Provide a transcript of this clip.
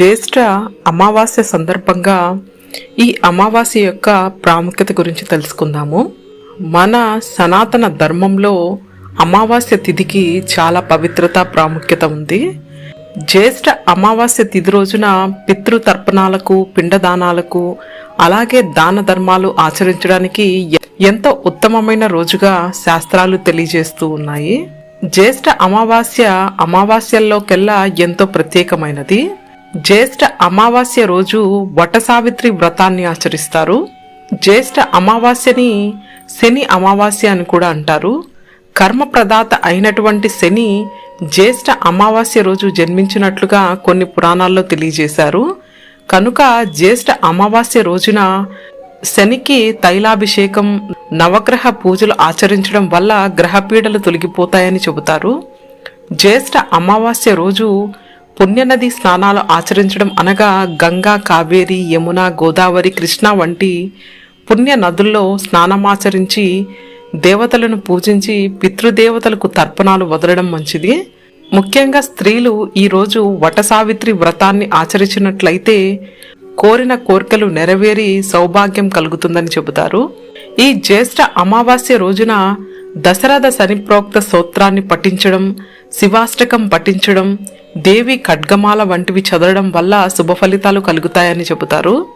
జ్యేష్ఠ అమావాస్య సందర్భంగా ఈ అమావాస్య యొక్క ప్రాముఖ్యత గురించి తెలుసుకుందాము. మన సనాతన ధర్మంలో అమావాస్య తిథికి చాలా పవిత్రత ప్రాముఖ్యత ఉంది. జ్యేష్ఠ అమావాస్య తిథి రోజున పితృతర్పణాలకు పిండదానాలకు అలాగే దాన ధర్మాలు ఆచరించడానికి ఎంతో ఉత్తమమైన రోజుగా శాస్త్రాలు తెలియజేస్తూ ఉన్నాయి. జ్యేష్ఠ అమావాస్య అమావాస్యల్లోకెల్లా ఎంతో ప్రత్యేకమైనది. జ్యేష్ఠ అమావాస్య రోజు వటసావిత్రి వ్రతాన్ని ఆచరిస్తారు. జ్యేష్ఠ అమావాస్యని శని అమావాస్య అని కూడా అంటారు. కర్మ ప్రదాత అయినటువంటి శని జ్యేష్ఠ అమావాస్య రోజు జన్మించినట్లుగా కొన్ని పురాణాల్లో తెలియజేశారు. కనుక జ్యేష్ఠ అమావాస్య రోజున శనికి తైలాభిషేకం నవగ్రహ పూజలు ఆచరించడం వల్ల గ్రహపీడలు తొలగిపోతాయని చెబుతారు. జ్యేష్ఠ అమావాస్య రోజు పుణ్యనది స్నానాలు ఆచరించడం అనగా గంగా కావేరి యమున గోదావరి కృష్ణ వంటి పుణ్య నదుల్లో స్నానమాచరించి దేవతలను పూజించి పితృదేవతలకు తర్పణాలు వదలడం మంచిది. ముఖ్యంగా స్త్రీలు ఈరోజు వటసావిత్రి వ్రతాన్ని ఆచరించినట్లయితే కోరిన కోరికలు నెరవేరి సౌభాగ్యం కలుగుతుందని చెబుతారు. ఈ జ్యేష్ఠ అమావాస్య రోజున దశరథ శనిప్రోక్త స్తోత్రాన్ని పఠించడం శివాష్టకం పఠించడం దేవి ఖడ్గమాల వంటివి చదవడం వల్ల శుభ ఫలితాలు కలుగుతాయని చెబుతారు.